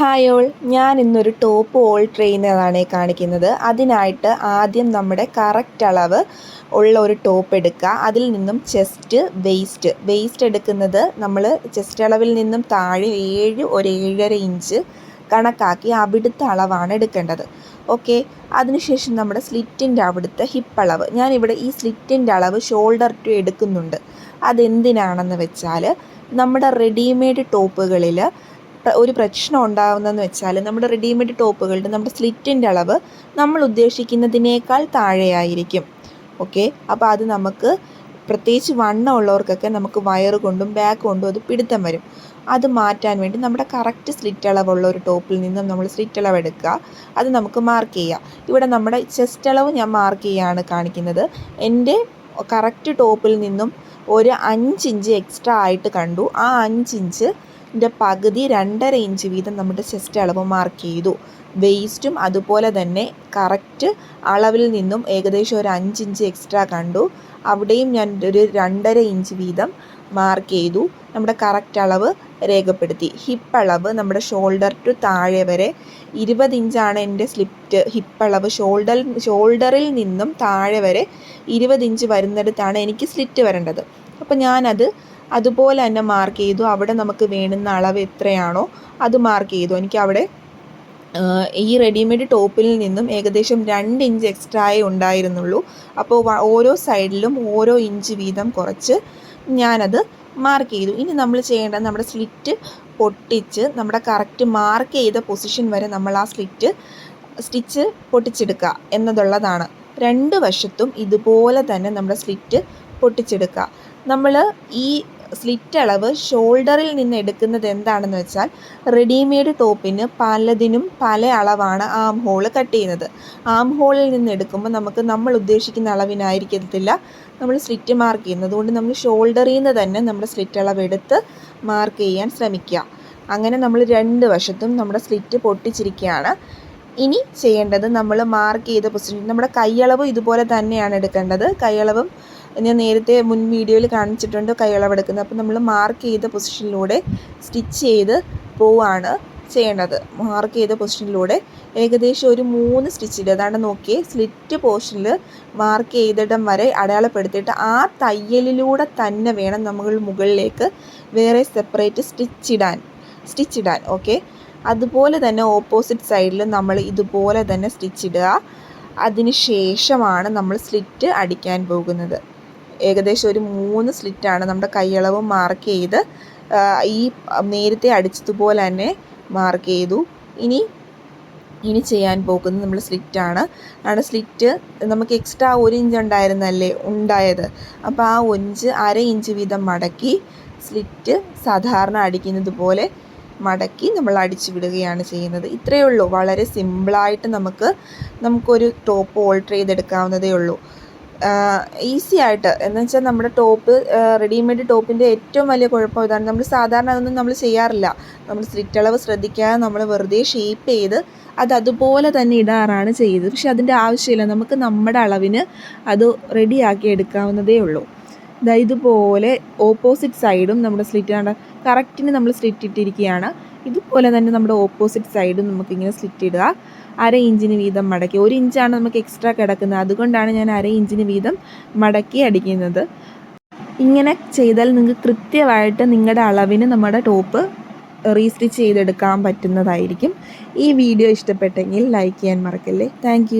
Hi all ഞാൻ ഇന്നൊരു top all ട്രെയിനറാണ് കാണിക്കുന്നത്. അതിനായിട്ട് ആദ്യം നമ്മുടെ കറക്റ്റ് അളവ് ഉള്ള ഒരു ടോപ്പ് എടുക്കുക. അതിൽ നിന്നും ചെസ്റ്റ് വെയ്സ്റ്റ് വെയ്സ്റ്റ് എടുക്കുന്നത് നമ്മൾ ചെസ്റ്റ് അളവിൽ നിന്നും താഴെ ഏഴ് ഒരു ഏഴര ഇഞ്ച് കണക്കാക്കി അവിടുത്തെ അളവാണ് എടുക്കേണ്ടത്. ഓക്കെ? അതിനുശേഷം നമ്മുടെ സ്ലിറ്റിന്റെ അവിടുത്തെ ഹിപ്പ് അളവ്. ഞാനിവിടെ ഈ സ്ലിറ്റിന്റെ അളവ് ഷോൾഡർ ടു എടുക്കുന്നുണ്ട്. അതെന്തിനാണെന്ന് വെച്ചാൽ നമ്മുടെ റെഡിമെയ്ഡ് ടോപ്പുകളിൽ ഒരു പ്രശ്നം ഉണ്ടാകുന്നതെന്ന് വെച്ചാൽ നമ്മുടെ റെഡിമെയ്ഡ് ടോപ്പുകളുടെ നമ്മുടെ സ്ലിറ്റിന്റെ അളവ് നമ്മൾ ഉദ്ദേശിക്കുന്നതിനേക്കാൾ താഴെയായിരിക്കും. ഓക്കെ അപ്പോൾ അത് നമുക്ക് പ്രത്യേകിച്ച് വണ്ണം ഉള്ളവർക്കൊക്കെ നമുക്ക് വയറ് കൊണ്ടും ബാക്ക് കൊണ്ടും അത് പിടുത്തം വരും. അത് മാറ്റാൻ വേണ്ടി നമ്മുടെ കറക്റ്റ് സ്ലിറ്റ് അളവുള്ള ഒരു ടോപ്പിൽ നിന്നും നമ്മൾ സ്ലിറ്റ് അളവ് എടുക്കുക. അത് നമുക്ക് മാർക്ക് ചെയ്യാം. ഇവിടെ നമ്മുടെ ചെസ്റ്റ് അളവ് ഞാൻ മാർക്ക് ചെയ്യാണ് കാണിക്കുന്നത്. എന്റെ കറക്റ്റ് ടോപ്പിൽ നിന്നും ഒരു അഞ്ച് ഇഞ്ച് എക്സ്ട്രാ ആയിട്ട് കണ്ടു. ആ അഞ്ച് ഇഞ്ച് ന്റെ പകുതി രണ്ടര ഇഞ്ച് വീതം നമ്മുടെ ചെസ്റ്റ് അളവ് മാർക്ക് ചെയ്തു. വേസ്റ്റും അതുപോലെ തന്നെ കറക്റ്റ് അളവിൽ നിന്നും ഏകദേശം ഒരു അഞ്ച് ഇഞ്ച് എക്സ്ട്രാ കണ്ടു. അവിടെയും ഞാൻ ഒരു രണ്ടര ഇഞ്ച് വീതം മാർക്ക് ചെയ്തു. നമ്മുടെ കറക്റ്റ് അളവ് രേഖപ്പെടുത്തി. ഹിപ്പ് അളവ് നമ്മുടെ ഷോൾഡർ ടു താഴെ വരെ ഇരുപത് ഇഞ്ചാണ് എന്റെ സ്ലിപ്റ്റ് ഹിപ്പ് അളവ്. ഷോൾഡർ ഷോൾഡറിൽ നിന്നും താഴെ വരെ ഇരുപത് ഇഞ്ച് വരുന്നിടത്താണ് എനിക്ക് സ്ലിറ്റ് വരേണ്ടത്. അപ്പോൾ ഞാനത് അതുപോലെ തന്നെ മാർക്ക് ചെയ്തു. അവിടെ നമുക്ക് വേണ്ടുന്ന അളവ് എത്രയാണോ അത് മാർക്ക് ചെയ്തു. എനിക്ക് അവിടെ ഈ റെഡിമെയ്ഡ് ടോപ്പിൽ നിന്നും ഏകദേശം രണ്ട് ഇഞ്ച് എക്സ്ട്രായേ ഉണ്ടായിരുന്നുള്ളൂ. അപ്പോൾ ഓരോ സൈഡിലും ഓരോ ഇഞ്ച് വീതം കുറച്ച് ഞാനത് മാർക്ക് ചെയ്തു. ഇനി നമ്മൾ ചെയ്യേണ്ടത് നമ്മുടെ സ്ലിറ്റ് പൊട്ടിച്ച് നമ്മുടെ കറക്റ്റ് മാർക്ക് ചെയ്ത പൊസിഷൻ വരെ നമ്മൾ ആ സ്ലിറ്റ് സ്റ്റിച്ച് പൊട്ടിച്ചെടുക്കുക എന്നതുള്ളതാണ്. രണ്ട് വശത്തും ഇതുപോലെ തന്നെ നമ്മുടെ സ്ലിറ്റ് പൊട്ടിച്ചെടുക്കുക നമ്മൾ ഈ സ്ലിറ്റ് അളവ് ഷോൾഡറിൽ നിന്ന് എടുക്കുന്നത് എന്താണെന്ന് വെച്ചാൽ റെഡിമെയ്ഡ് ടോപ്പിന് പലതിനും പല അളവാണ് ആം ഹോൾ കട്ട് ചെയ്യുന്നത്. ആം ഹോളിൽ നിന്ന് എടുക്കുമ്പോൾ നമുക്ക് നമ്മൾ ഉദ്ദേശിക്കുന്ന അളവിനായിരിക്കത്തില്ല. നമ്മൾ സ്ലിറ്റ് മാർക്ക് ചെയ്യുന്നത് അതുകൊണ്ട് നമ്മൾ ഷോൾഡറിൽ നിന്ന് തന്നെ നമ്മുടെ സ്ലിറ്റ് അളവ് എടുത്ത് മാർക്ക് ചെയ്യാൻ ശ്രമിക്കുക. അങ്ങനെ നമ്മൾ രണ്ട് വശത്തും നമ്മുടെ സ്ലിറ്റ് പൊട്ടിച്ചിരിക്കുകയാണ്. ഇനി ചെയ്യേണ്ടത് നമ്മൾ മാർക്ക് ചെയ്ത പൊസിഷൻ നമ്മുടെ കൈയളവ് ഇതുപോലെ തന്നെയാണ് എടുക്കേണ്ടത്. കൈയളവും ഞാൻ നേരത്തെ മുൻ വീഡിയോയിൽ കാണിച്ചിട്ടുണ്ട് കൈയളവെടുക്കുന്നത് അപ്പോൾ നമ്മൾ മാർക്ക് ചെയ്ത പൊസിഷനിലൂടെ സ്റ്റിച്ച് ചെയ്ത് പോവാണ് ചെയ്യേണ്ടത്. മാർക്ക് ചെയ്ത പൊസിഷനിലൂടെ ഏകദേശം ഒരു മൂന്ന് സ്റ്റിച്ചിൽ അതാണ് നോക്കി സ്ലിറ്റ് പോർഷനിൽ മാർക്ക് ചെയ്തിടം വരെ അടയാളപ്പെടുത്തിയിട്ട് ആ തയ്യലിലൂടെ തന്നെ വേണം നമ്മൾ മുകളിലേക്ക് വേറെ സെപ്പറേറ്റ് സ്റ്റിച്ചിടാൻ സ്റ്റിച്ചിടാൻ ഓക്കെ അതുപോലെ തന്നെ ഓപ്പോസിറ്റ് സൈഡിൽ നമ്മൾ ഇതുപോലെ തന്നെ സ്റ്റിച്ചിടുക അതിന് ശേഷമാണ് നമ്മൾ സ്ലിറ്റ് അടിക്കാൻ പോകുന്നത്. ഏകദേശം ഒരു മൂന്ന് സ്ലിറ്റാണ് നമ്മുടെ കൈയളവ് മാർക്ക് ചെയ്ത് ഈ നേരത്തെ അടിച്ചതുപോലെ തന്നെ മാർക്ക് ചെയ്തു. ഇനി ഇനി ചെയ്യാൻ പോകുന്നത് നമ്മൾ സ്ലിറ്റാണ് ആണ്. സ്ലിറ്റ് നമുക്ക് എക്സ്ട്രാ ഒരു ഇഞ്ച് ഉണ്ടായിരുന്നല്ലേ ഉണ്ടായത്. അപ്പോൾ ആ ഒഞ്ച് അര ഇഞ്ച് വീതം മടക്കി സ്ലിറ്റ് സാധാരണ അടിക്കുന്നത് പോലെ മടക്കി നമ്മൾ അടിച്ചു വിടുകയാണ് ചെയ്യുന്നത്. ഇത്രയേ ഉള്ളൂ. വളരെ സിമ്പിളായിട്ട് നമുക്ക് നമുക്കൊരു ടോപ്പ് ഓൾട്ടർ ചെയ്തെടുക്കാവുന്നതേ ഉള്ളൂ. ഈസി ആയിട്ട്. എന്ന് വെച്ചാൽ നമ്മുടെ ടോപ്പ് റെഡിമെയ്ഡ് ടോപ്പിന്റെ ഏറ്റവും വലിയ കുഴപ്പം ഇതാണ്. നമ്മൾ സാധാരണ അതൊന്നും നമ്മൾ ചെയ്യാറില്ല. നമ്മൾ സ്ലിറ്റ് അളവ് ശ്രദ്ധിക്കാതെ നമ്മൾ വെറുതെ ഷേപ്പ് ചെയ്ത് അത് അതുപോലെ തന്നെ ഇടാറാണ് ചെയ്തത്. പക്ഷെ അതിന്റെ ആവശ്യമില്ല. നമുക്ക് നമ്മുടെ അളവിന് അത് റെഡിയാക്കി എടുക്കാവുന്നതേ ഉള്ളൂ. ഇതാ ഇതുപോലെ ഓപ്പോസിറ്റ് സൈഡും നമ്മുടെ സ്ലിറ്റ് കറക്റ്റിന് നമ്മൾ സ്ലിറ്റ് ഇട്ടിരിക്കുകയാണ്. ഇതുപോലെ തന്നെ നമ്മുടെ ഓപ്പോസിറ്റ് സൈഡും നമുക്കിങ്ങനെ സ്ലിറ്റ് ഇടുക. അര ഇഞ്ചിന് വീതം മടക്കി. ഒരു ഇഞ്ചാണ് നമുക്ക് എക്സ്ട്രാ കിടക്കുന്നത്. അതുകൊണ്ടാണ് ഞാൻ അര ഇഞ്ചിന് വീതം മടക്കി അടിക്കുന്നത്. ഇങ്ങനെ ചെയ്താൽ നിങ്ങൾക്ക് കൃത്യമായിട്ട് നിങ്ങളുടെ അളവിന് നമ്മുടെ ടോപ്പ് റീസ്റ്റിച്ച് ചെയ്തെടുക്കാൻ പറ്റുന്നതായിരിക്കും. ഈ വീഡിയോ ഇഷ്ടപ്പെട്ടെങ്കിൽ ലൈക്ക് ചെയ്യാൻ മറക്കല്ലേ. താങ്ക്